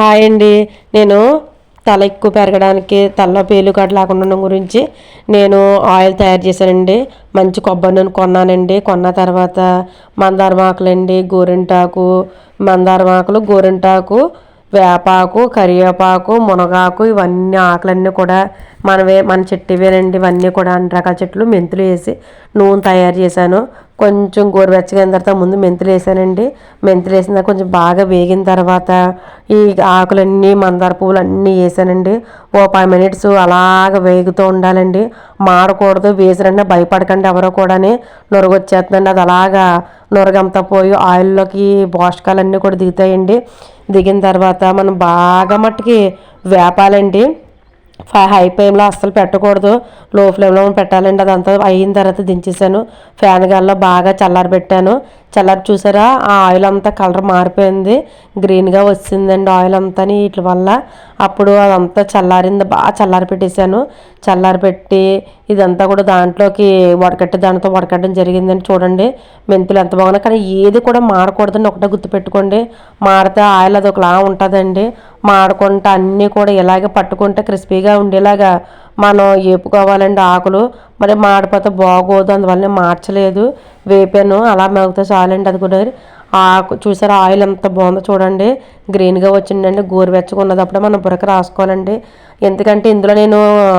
Hi అండి. నేను తల ఎక్కువ పెరగడానికి తలలో పేలు లేకుండా ఉండడం గురించి నేను ఆయిల్ తయారు చేశానండి. మంచి కొబ్బరి నూనె కొన్నానండి. కొన్న తర్వాత మందారం ఆకులండి గోరింటాకు మందారం ఆకులు గోరింటాకు వేపాకు కరివేపాకు మునగాకు ఇవన్నీ ఆకులన్నీ కూడా మనవే మన చెట్టువేనండి ఇవన్నీ కూడా అన్ని రకాల చెట్లు మెంతులు వేసి నూనె తయారు చేశాను. కొంచెం గోరువెచ్చగా అయిన తర్వాత ముందు మెంతులు వేసానండి. మెంతులు వేసిన కొంచెం బాగా వేగిన తర్వాత ఈ ఆకులన్నీ మందార పువ్వులు అన్నీ వేసానండి. ఓ ఫైవ్ మినిట్స్ అలాగ వేగుతూ ఉండాలండి. మాడకూడదు వేసిరంటే భయపడకండి ఎవరో కూడాని. నొరగొచ్చేస్తుందండి. అది అలాగా నొరగంతా పోయి ఆయిల్లోకి పోషకాలన్నీ కూడా దిగుతాయండి. దిగిన తర్వాత మనం బాగా మట్టుకి వేపాలండి. హై ఫ్లేమ్లో అస్సలు పెట్టకూడదు. లో ఫ్లేమ్లో పెట్టాలండి. అదంతా అయిన తర్వాత దించేసాను. ఫ్యాన్ గాల్లో బాగా చల్లారి పెట్టాను చల్లారి చూసారా? ఆ ఆయిల్ అంతా కలర్ మారిపోయింది. గ్రీన్గా వచ్చిందండి ఆయిల్ అంతా వీటి వల్ల. అప్పుడు అదంతా చల్లారింది. బాగా చల్లారి పెట్టేశాను. చల్లారి పెట్టి ఇదంతా కూడా దాంట్లోకి వడకట్టి దాంతో వడకట్టడం జరిగిందని చూడండి. మెంతులు ఎంత బాగున్నాయి. కానీ ఏది కూడా మారకూడదని ఒకటే గుర్తుపెట్టుకోండి మాడితే ఆయిల్ అది ఒకలా ఉంటుందండి. మాడకుండా అన్నీ కూడా ఇలాగే పట్టుకుంటే క్రిస్పీగా ఉండేలాగా మనం వేపుకోవాలండి ఆకులు. మరి మాడిపోతే బాగోదు అందువల్ల మార్చలేదు. వేపాను అలా మెగితే చాలండి అది కూడా. ఆకు చూసారా ఆయిల్ ఎంత బాగుందో చూడండి. గ్రీన్గా వచ్చిందండి గోరువెచ్చగా ఉన్నదప్పుడే మనం బురక రాసుకోవాలండి. ఎందుకంటే ఇందులో నేను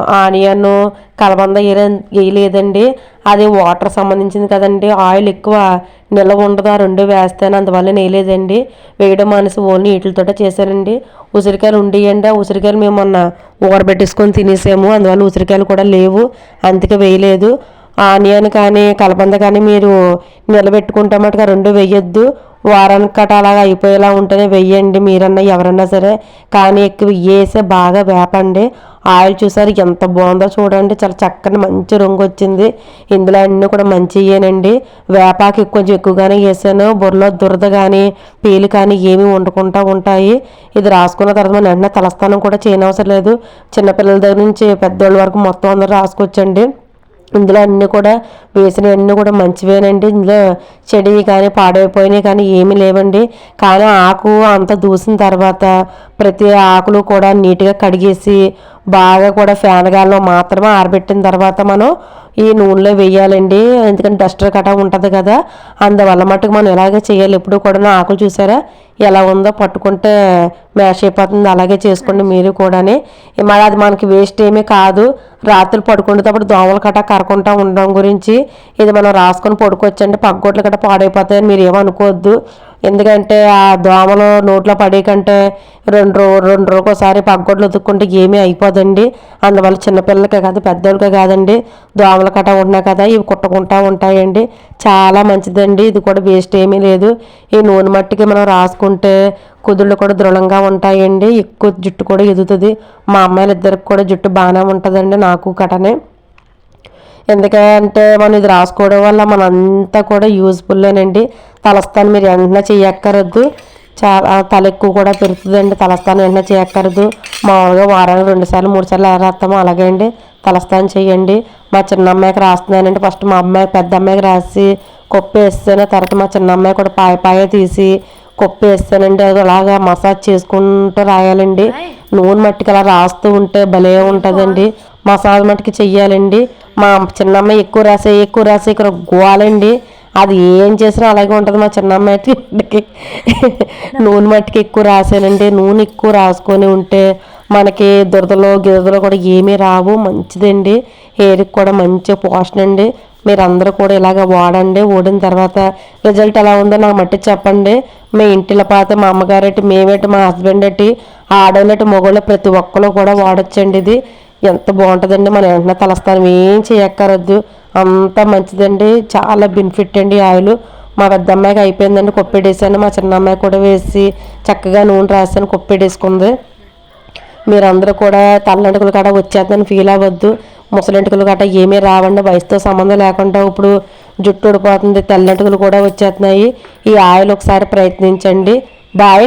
ఆనియన్ కలబంద వేయలేదండి అది వాటర్ సంబంధించింది కదండి. ఆయిల్ ఎక్కువ నిల్వ ఉండదు. ఆ రెండు వేస్తాను. అందువల్ల వేయలేదండి వేయడం మనసు ఓన్లీ వీటితో చేశానండి. ఉసిరికాయలు ఉండేయండి. ఆ ఉసిరికాయలు మేము మొన్న ఊరబెట్టేసుకొని తినేసాము. అందువల్ల ఉసిరికాయలు కూడా లేవు. అందుకే వేయలేదు. ఆనియన్ కానీ కలబంద కానీ మీరు నిలబెట్టుకుంటే మటుగా రెండు వేయొద్దు. వారానికి కట అలాగా అయిపోయేలా ఉంటేనే వెయ్యండి మీరన్నా ఎవరన్నా సరే. కానీ ఎక్కువ వేసే బాగా వేపండి. ఆయిల్ చూసారు ఎంత బాగుందో చూడండి. చాలా చక్కని మంచి రంగు వచ్చింది. ఇందులో అన్నీ కూడా మంచియేనండి వేపాకి కొంచెం ఎక్కువగానే వేసాను. బుర్రలో దురద కానీ పీలు కానీ ఏమి వండుకుంటూ ఉంటాయి. ఇది రాసుకున్న తర్వాత మన వెంటనే తలస్థానం కూడా చేయనవసరం లేదు. చిన్నపిల్లల దగ్గర నుంచి పెద్దోళ్ళ వరకు మొత్తం అందరూ రాసుకొచ్చండి. ఇందులో అన్నీ కూడా వేసినవి అన్నీ కూడా మంచివేనండి. ఇందులో చెడి కానీ పాడైపోయినాయి కానీ ఏమీ లేవండి. కానీ ఆకు అంత దూసిన తర్వాత ప్రతి ఆకులు కూడా నీట్గా కడిగేసి బాగా కూడా ఫ్యాన్ గాల్లో మాత్రమే ఆరబెట్టిన తర్వాత మనం ఈ నూనెలో వేయాలండి. ఎందుకంటే డస్టర్ కట ఉంటుంది కదా అందువల్ల మటుకు మనం ఇలాగే చేయాలి? ఎప్పుడు కూడా ఆకులు చూసారా? ఎలా ఉందో పట్టుకుంటే మ్యాష్ అయిపోతుంది. అలాగే చేసుకోండి మీరు కూడాని. మరి అది మనకి వేస్ట్ ఏమీ కాదు. రాత్రులు పడుకునేటప్పుడు దోమలు కట్ట కరకుండా ఉండడం గురించి ఇది మనం రాసుకొని పడుకోవచ్చండి. పగ్గొట్లు కట్ట పాడైపోతాయని మీరు ఏమనుకోవద్దు. ఎందుకంటే ఆ దోమలు నోట్లో పడే కంటే రెండు రో రెండు రోజులు ఒకసారి పగ్గొడ్లు ఉతుక్కుంటే ఏమీ అయిపోదండి. అందువల్ల చిన్నపిల్లలకే కాదు పెద్దోళ్ళకే కాదండి. దోమలు కట్ట ఉన్నా కదా ఇవి కుట్టకుంటా ఉంటాయండి. చాలా మంచిదండి. ఇది కూడా వేస్ట్ ఏమీ లేదు. ఈ నూనె మట్టికి మనం రాసుకుంటే కుదుళ్ళు కూడా దృఢంగా ఉంటాయండి. ఎక్కువ జుట్టు కూడా ఎదుగుతుంది. మా అమ్మాయిలు ఇద్దరికి కూడా జుట్టు బాగానే ఉంటుందండి నాకు కటనే. ఎందుకంటే మనం ఇది రాసుకోవడం వల్ల మనంతా కూడా యూజ్ఫుల్లేనండి తలస్థానం మీరు వెంటనే చేయక్కరద్దు చాలా తల ఎక్కువ కూడా పెరుగుతుందండి. తలస్థానం వెంటనే చేయక్కర్దు మామూలుగా వారానికి రెండు సార్లు మూడు సార్లు ఎలా రాస్తామో అలాగే అండి. తలస్థానం చేయండి. మా చిన్న అమ్మాయికి రాస్తున్నానండి. ఫస్ట్ మా అమ్మాయి పెద్ద అమ్మాయికి రాసి కుప్ప వేస్తేనే. తర్వాత మా చిన్న అమ్మాయి కూడా పాయ పాయ తీసి కుప్ప వేస్తానండి. అది అలాగా మసాజ్ చేసుకుంటూ రాయాలండి. నూనె మట్టికి అలా రాస్తూ ఉంటే భలే ఉంటుందండి. మసాజ్ మట్టికి చెయ్యాలండి. మా చిన్నమ్మాయి ఎక్కువ రాసే ఎక్కువ రాసే ఇక్కడ గోవాలండి అది ఏం చేసినా అలాగే ఉంటుంది మా చిన్నమ్మాయి నూనె మట్టికి ఎక్కువ రాసానంటే నూనె ఎక్కువ రాసుకొని ఉంటే మనకి దురదలో గిరదలో కూడా ఏమీ రావు. మంచిదండి. హెయిర్కి కూడా మంచి పోషణ అండి. మీరు అందరూ కూడా ఇలాగ వాడండి. ఓడిన తర్వాత రిజల్ట్ ఎలా ఉందో నాకు మట్టి చెప్పండి. మీ ఇంటిలో పాత మా అమ్మగారటి మేమేటి మా హస్బెండ్ ఎట్టి ఆడోళ్ళటి మగవాళ్ళు ప్రతి ఒక్కరు కూడా వాడచ్చండి ఇది. ఎంత బాగుంటుందండి. మన వెంటనే తలస్థానం ఏం చేయక్కరొద్దు అంత మంచిదండి. చాలా బెనిఫిట్ అండి ఆయిల్. మా పెద్ద అమ్మాయికి అయిపోయిందండి కొప్పెడేసాను. మా చిన్న అమ్మాయి కూడా వేసి చక్కగా నూనె రాసాను కొప్పెడేసుకుంది. మీరందరూ కూడా తల్లెంటుకలు కట్ట వచ్చేద్దని ఫీల్ అవ్వద్దు. ముసలింటుకలు గట్ట ఏమీ రావండి. వయసుతో సంబంధం లేకుండా ఇప్పుడు జుట్టు ఊడిపోతుంది తెల్లెంటుకలు కూడా వచ్చేస్తున్నాయి. ఈ ఆయిల్ ఒకసారి ప్రయత్నించండి. బాయ్.